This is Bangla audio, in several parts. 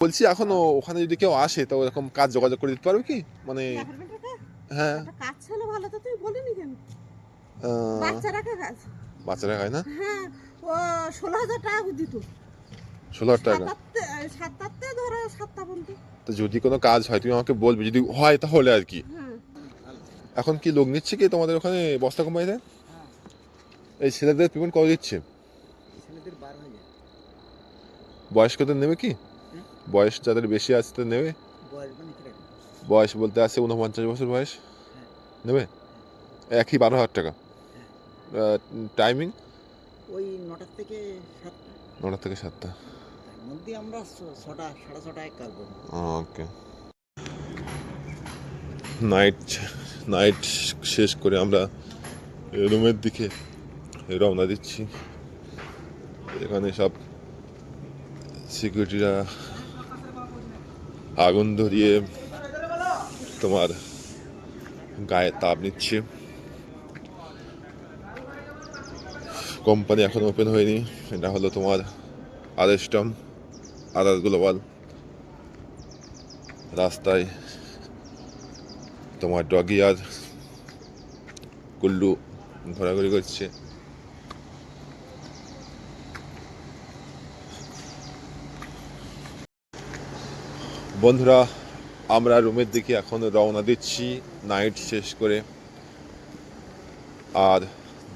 বলছি এখনও ওখানে যদি কেউ আসে তো এরকম কাজ যোগাযোগ করে দিতে পারবে কি? মানে হ্যাঁ। কাজ ছিল ভালো তো তুই বলিনি কেন? আহ, বাচ্চা কাজ। বাচ্চারা হয় না? হ্যাঁ ও ষোলো হাজার টাকা দিত। ষোলো হাজার টাকা? সাতাত্তে ধরো সাতটা পর্যন্ত। তো যদি কোনো কাজ হয় তুমি আমাকে বলবে যদি হয় তাহলে আর কি। হ্যাঁ। এখন কি লোক নিচ্ছে কি তোমাদের ওখানে বস্তা কোম্পানিতে? এই ছেলেদের পেমেন্ট কত দিচ্ছে? ছেলেদের বার হয়ে যায় বয়স্কদের নেবে কি? বয়স যাদের বেশি আছে তো নেবে? বয়স মানে বলতে আছে উনপঞ্চাশ বছর বয়স। নেবে? একই বারো হাজার টাকা। টাইমিং ওই নটার থেকে সাতটা। নটা থেকে সাতটা। মধ্যে আমরা ছটা সাড়ে ছটায় কাজ ওকে। নাইট নাইট শেষ করে আমরা রুমের দিকে রওনা দিচ্ছি। এখানে সব সিকিউরিটিরা আগুন ধরিয়ে তোমার গায়ে তাপ নিচ্ছে কোম্পানি এখন ওপেন হয়নি। এটা হলো তোমার আদেশটম আদার গ্লোবাল। রাস্তায় তোমার ডগি আর কুল্লু ঘোরাঘুরি করছে। বন্ধুরা, আমরা রুমের দিকে এখন রওনা দিচ্ছি। নাইট শেষ করে। আর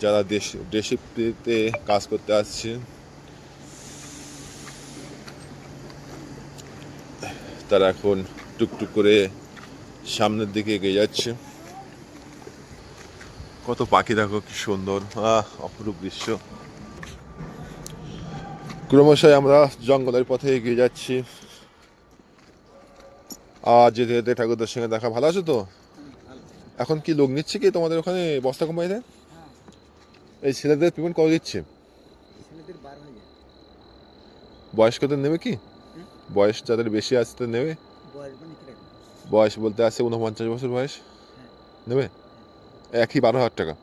যারা দেশ দেশিতে কাজ করতে আসছে তারা এখন টুকটুক করে সামনের দিকে এগিয়ে যাচ্ছে। কত পাখি দেখো, কি সুন্দর। আহ, অপরূপ দৃশ্য। ক্রমশই আমরা জঙ্গলের পথে এগিয়ে যাচ্ছি। আর যেতে যেতে ঠাকুরদের সঙ্গে দেখা। ভালো আছো তো? এখন কি লোক নিচ্ছে কি তোমাদের ওখানে বস্তা কোম্পানিতে? এই ছেলেদের পেমেন্ট কত দিচ্ছে। বয়স্কদের নেবে কি? বয়স যাদের বেশি আছে তো নেবে? বয়স বলতে আছে উনপঞ্চাশ বছর বয়স। নেবে? একই বারো হাজার টাকা।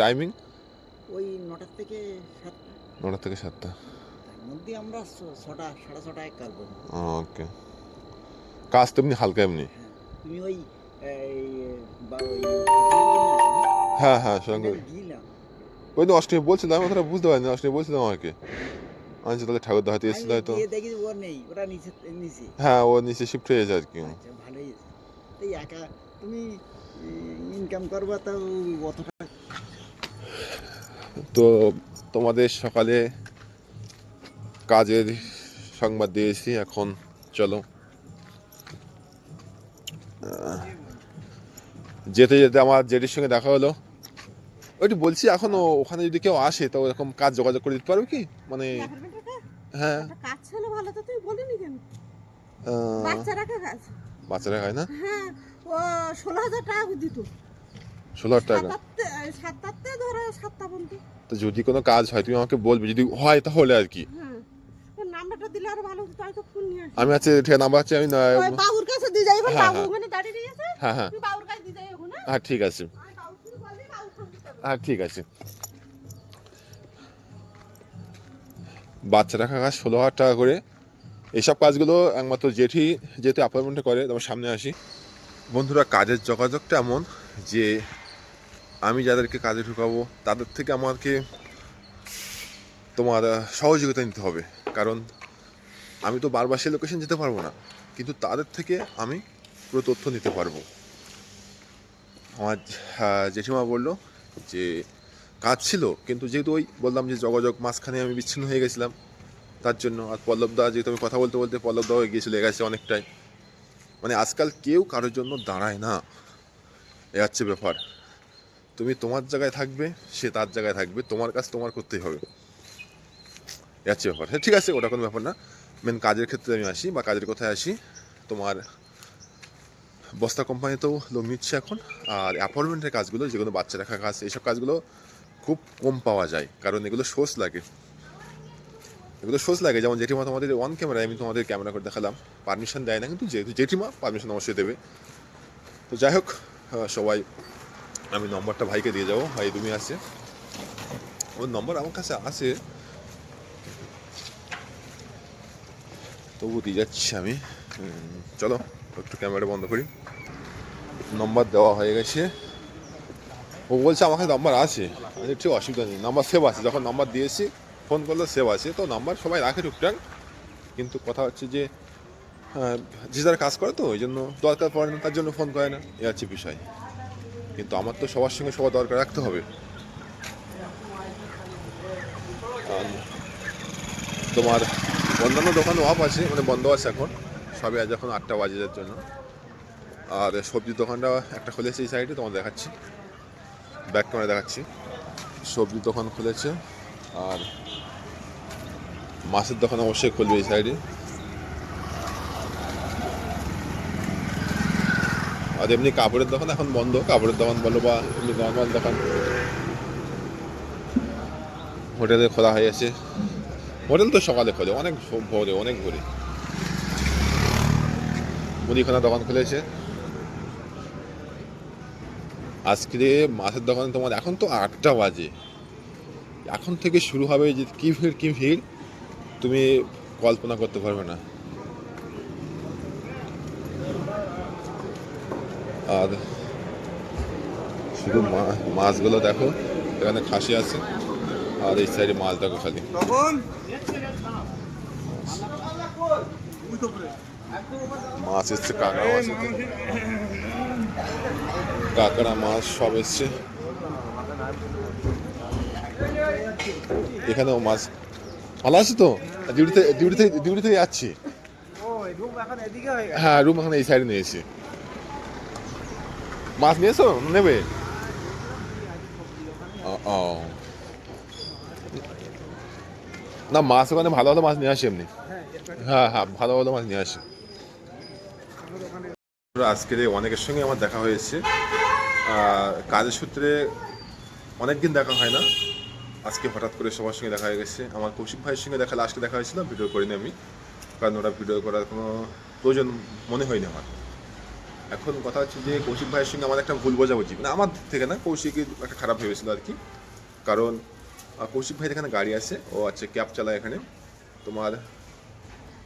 টাইমিং ওই নটার থেকে সাতটা। নটা থেকে সাতটা মধ্যে আমরা ছটা সাড়ে ছটায় কাজ ওকে। কাজ তেমনি হালকা এমনি। তুমি ওই হ্যাঁ হ্যাঁ সঙ্গে ওই তো অষ্টমী বলছিলাম আমি কথাটা বুঝতে পারিনি অষ্টমী বলছিলাম আমাকে। আমি তাহলে ঠাকুর দেখাতে এসেছিল হয়তো। হ্যাঁ ও নিচে শিফট হয়ে যায় আর কি। আচ্ছা একা তুমি ইনকাম করবা তাও অতটা তো তোমাদের সকালে কাজের সংবাদ দিয়েছি এখন চলো। যেতে যেতে আমার জেডির সঙ্গে দেখা হলো। ওইটি বলছি এখনও ওখানে যদি কেউ আসে তো ওরকম কাজ যোগাযোগ করে দিতে পারবে কি? মানে হ্যাঁ। কাজ ছিল ভালো তো তুই বলিনি কেন? বাচ্চা রাখা কাজ। বাচ্চারা হয় না? হ্যাঁ ও ষোলো হাজার টাকা দিত ষোলো হাজার টাকা? সাতাত্তে ধরো সাতটা পর্যন্ত। তো যদি কোনো কাজ হয় তুমি আমাকে বলবে যদি হয় তাহলে আর কি। হ্যাঁ। নাম্বারটা দিলে আরও ভালো হতো তাই তো ফোন নিয়ে আসি। আমি আছে ঠিক নাম্বার আছে আমি বাবুর কাছে দিয়ে যাই হ্যাঁ, বাবু হ্যাঁ। ওখানে দাঁড়িয়ে রয়েছে। হ্যাঁ হ্যাঁ। বাবুর কাছে হ্যাঁ? ঠিক আছে। হ্যাঁ ঠিক আছে বাচ্চা রাখা কাজ ষোলো হাজার টাকা করে এইসব কাজগুলো একমাত্র জেঠি যেহেতু অ্যাপয়েন্টমেন্টে করে তোমার সামনে আসি বন্ধুরা, কাজের যোগাযোগটা এমন যে আমি যাদেরকে কাজে ঢুকাবো, তাদের থেকে আমাকে তোমার সহযোগিতা নিতে হবে কারণ আমি তো বারবার সে লোকেশন যেতে পারব না, কিন্তু তাদের থেকে আমি পুরো তথ্য নিতে পারব আমার জেঠিমা বলল যে কাজ ছিল কিন্তু যেহেতু ওই বললাম যে যোগাযোগ মাঝখানে আমি বিচ্ছিন্ন হয়ে গেছিলাম, তার জন্য আর পল্লবদা, যেহেতু আমি কথা বলতে বলতে পল্লবদাও এগিয়ে চলে গেছে অনেকটাই। মানে আজকাল কেউ কারোর জন্য দাঁড়ায় না, এ হচ্ছে ব্যাপার। তুমি তোমার জায়গায় থাকবে, সে তার জায়গায় থাকবে, তোমার কাজ তোমার করতেই হবে। এ হচ্ছে ব্যাপার। হ্যাঁ ঠিক আছে, ওটা কোনো ব্যাপার না। মেন কাজের ক্ষেত্রে আমি আসি বা কাজের কথায় আসি। তোমার বস্তা কোম্পানিতেও লোক নিচ্ছে এখন। আর অ্যাপয়েন্টমেন্টের কাজগুলো, যেগুলো বাচ্চা রাখা কাজ এইসব কাজগুলো খুব কম পাওয়া যায়। কারণ এগুলো সোর্স লাগে। এগুলো সোর্স লাগে। যেমন জেঠিমা তোমাদের অন ক্যামেরায় আমি তোমাদের ক্যামেরা করে দেখালাম। পারমিশন দেয় না, কিন্তু যেহেতু জেঠিমা পারমিশন অবশ্যই দেবে। তো যাই হোক সবাই, আমি নম্বরটা ভাইকে দিয়ে যাব। ভাই, তুমি আছে ওর নম্বর আমার কাছে আছে। তবু দিয়ে যাচ্ছি আমি। চলো। একটু ক্যামেরা বন্ধ করি। নম্বর দেওয়া হয়ে গেছে। ও বলছে আমার কাছে নাম্বার আছে। ঠিক অসুবিধা নেই। নাম্বার সেভ আছে। যখন নাম্বার দিয়েছি ফোন করলে সেভ আছে। তো নাম্বার সবাই রাখে টুকটাক। কিন্তু কথা হচ্ছে যে যে যারা কাজ করে তো, ওই জন্য দরকার পড়ে না, তার জন্য ফোন করে না। এ হচ্ছে বিষয়। কিন্তু আমার তো সবার সঙ্গে সবার দরকার রাখতে হবে। তোমার অন্যান্য দোকান অফ আছে মানে বন্ধ আছে এখন। সবে আজ এখন আটটা বাজে যার জন্য। আর সবজির দোকানটা একটা খুলেছে এই সাইডে তোমার দেখাচ্ছি। ব্যাক ক্যামেরা দেখাচ্ছি। সবজির দোকান খুলেছে, আর মাছের দোকান অবশ্যই খুলবে এই সাইডে আর এমনি কাপড়ের দোকান এখন বন্ধ, কাপড়ের দোকান বলো বা এমনি নর্মাল দোকান। হোটেলে খোলা হয়ে আছে। হোটেল তো সকালে খোলে, অনেক ভোরে অনেক ভোরে। মুদিখানা দোকান খুলেছে। আজকে মাছের দোকানে তোমার এখন তো আটটা বাজে। এখন থেকে শুরু হবে যে কি ভিড় কি ভিড় তুমি কল্পনা করতে পারবে না। আর শুধু মা- মাছগুলো দেখো এখানে খাসি আছে আর এই সাইডে মাছ দেখো খালি। মাছ এসছে, কাঁকড়া মাছ। কাঁকড়া মাছ সব এসছে। এখানেও মাছ। ভালো আছে তো? ডিউটি থেকে ডিউটি থেকে ডিউটি যাচ্ছি। হ্যাঁ রুম এখন এই সাইডে নিয়েছি। মাছ নিয়েছো? নেবে? ও। না, মাছ ওখানে ভালো ভালো মাছ নিয়ে আসি এমনি। হ্যাঁ হ্যাঁ ভালো ভালো মাছ নিয়ে আসি। আজকের অনেকের সঙ্গে আমার দেখা হয়েছে। কাজের সূত্রে অনেক দিন দেখা হয় না। আজকে হঠাৎ করে সবার সঙ্গে দেখা হয়ে গেছে। আমার কৌশিক ভাইয়ের সঙ্গে দেখা লাস্টে দেখা হয়েছিল ভিডিও করিনি আমি। কারণ ওরা ভিডিও করার কোনো প্রয়োজন মনে হয়নি আমার। এখন কথা হচ্ছে যে, কৌশিক ভাইয়ের সঙ্গে আমার একটা ভুল বোঝাবুঝি। মানে আমার থেকে না কৌশিকের একটা খারাপ ভেবেছিল আর কি। কারণ কৌশিক ভাইয়ের এখানে গাড়ি আছে। ও আছে, ক্যাব চালায় এখানে। তোমার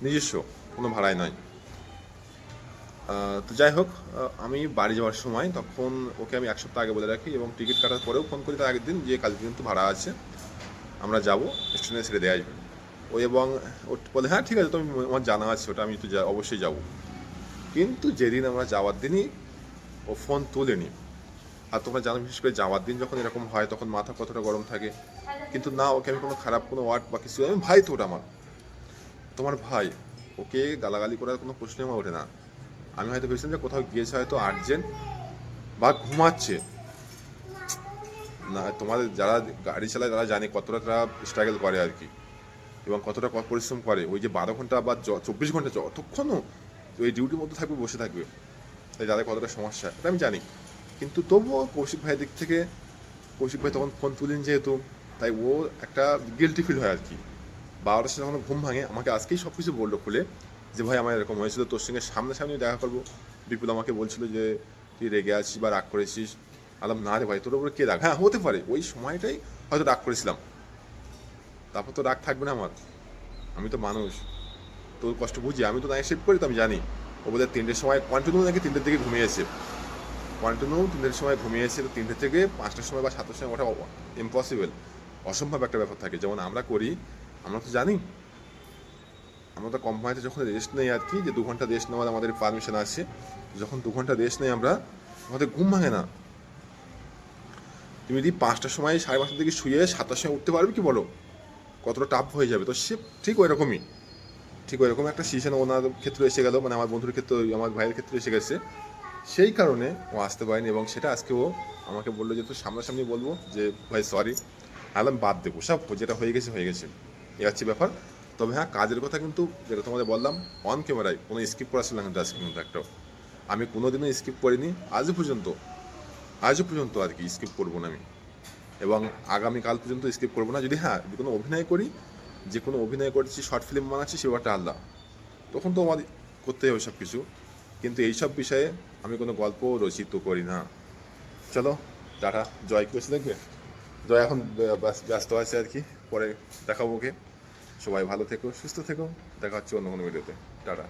নিজস্ব, কোনো ভাড়ায় নয়। তো যাই হোক আমি বাড়ি যাওয়ার সময় তখন ওকে আমি এক সপ্তাহ আগে বলে রাখি এবং টিকিট কাটার পরেও ফোন করি, তার আগের দিন যে কালকে কিন্তু ভাড়া আছে, আমরা যাব, স্টেশনে ছেড়ে দেওয়া আসবে। ও এবং ও বলে হ্যাঁ ঠিক আছে, তুমি আমার জানা আছে, ওটা আমি তো অবশ্যই যাব। কিন্তু যেদিন আমরা যাওয়ার দিনই ও ফোন তোলেনি। আর তোমরা জানো, বিশেষ করে যাওয়ার দিন যখন এরকম হয়, তখন মাথা কতটা গরম থাকে। কিন্তু না, ওকে আমি কোনো খারাপ কোনো ওয়ার্ড বা কিছু, আমি ভাই তো ওটা আমার। তোমার ভাই, ওকে গালাগালি করার কোনো প্রশ্নই আমার ওঠে না। আমি হয়তো ভেবেছিলাম যে কোথাও গিয়েছে, হয়তো আর্জেন্ট বা ঘুমাচ্ছে। না, তোমাদের যারা গাড়ি চালায় তারা জানে কতটা তারা স্ট্রাগল করে আর কি এবং কতটা পরিশ্রম করে। ওই যে বারো ঘণ্টা বা চব্বিশ ঘণ্টা যতক্ষণও ওই ডিউটির মধ্যে থাকবে, বসে থাকবে। তাই যাদের কতটা সমস্যা, এটা আমি জানি। কিন্তু তবুও কৌশিক ভাইয়ের দিক থেকে, কৌশিক ভাই তখন ফোন তুলেন যেহেতু, তাই ও একটা গিলটি ফিল হয় আর কি। বারোটার সময় যখন ঘুম ভাঙে, আমাকে আজকেই সব কিছু বলল খুলে। যে ভাই আমার এরকম হয়েছিল, তোর সঙ্গে সামনাসামনি দেখা করব। বিপুল আমাকে বলছিল যে, তুই রেগে আছিস বা রাগ করেছিস? আলাম, না রে ভাই, তোর উপরে কে রাগ? হ্যাঁ হতে পারে। ওই সময়টাই হয়তো রাগ করেছিলাম। তারপর তো রাগ থাকবে না আমার। আমি তো মানুষ। তোর কষ্ট বুঝি, আমি তো নাইট শিফট করি, তো আমি জানি। ও বোধহয় তিনটের সময় কন্টিনিউ নাকি তিনটের দিকে ঘুমিয়েছে। কন্টিনিউ তিনটের সময় ঘুমিয়েছে, তো তিনটের থেকে পাঁচটার সময় বা সাতটার সময় ওঠা ইম্পসিবল অসম্ভব একটা ব্যাপার থাকে। যেমন আমরা করি, আমরা তো জানি। আমরা তো কোম্পানিতে যখন রেস্ট নেই আর কি, যে দু ঘণ্টা রেস্ট নেওয়ার আমাদের পারমিশন আছে, যখন দু ঘণ্টা রেস্ট নেই আমরা, আমাদের ঘুম ভাঙে না। তুমি যদি পাঁচটার সময় সাড়ে পাঁচটার দিকে শুয়ে সাতটার সময় উঠতে পারবে কি বলো? কতটা টাফ হয়ে যাবে। তো সে ঠিক ওই রকমই ঠিক ওই রকম একটা সিজন ওনার ক্ষেত্রে এসে গেল মানে আমার বন্ধুর ক্ষেত্রে, আমার ভাইয়ের ক্ষেত্রে এসে গেছে। সেই কারণে ও আসতে পারেনি এবং সেটা আজকে ও আমাকে বলল যে তুই সামনাসামনি বলব যে, ভাই সরি আলাম বাদ দেবো সব যেটা হয়ে গেছে হয়ে গেছে। এ হচ্ছে ব্যাপার। তবে হ্যাঁ কাজের কথা কিন্তু যেটা তোমাদের বললাম অন ক্যামেরায় কোনো স্কিপ করা ছিল না কিন্তু আজকে কিন্তু একটাও আমি কোনোদিনও স্কিপ করিনি, আজও পর্যন্ত আজও পর্যন্ত আর কি স্কিপ করব না আমি। এবং আগামীকাল পর্যন্ত স্কিপ করব না। যদি হ্যাঁ যদি কোনো অভিনয় করি, যে কোনো অভিনয় করছি শর্ট ফিল্ম বানাচ্ছি সে ব্যাপারটা আলাদা। তখন তো আমার করতেই হবে সব কিছু কিন্তু এইসব বিষয়ে আমি কোনো গল্প রচিত করি না। চলো, টাটা। জয় কি হচ্ছে দেখবে? জয় এখন ব্য- ব্যস্ত আছে আর কি। পরে দেখাবো ওকে। সবাই ভালো থেকো সুস্থ থেকো দেখা হচ্ছে অন্য কোনো ভিডিওতে। টাটা।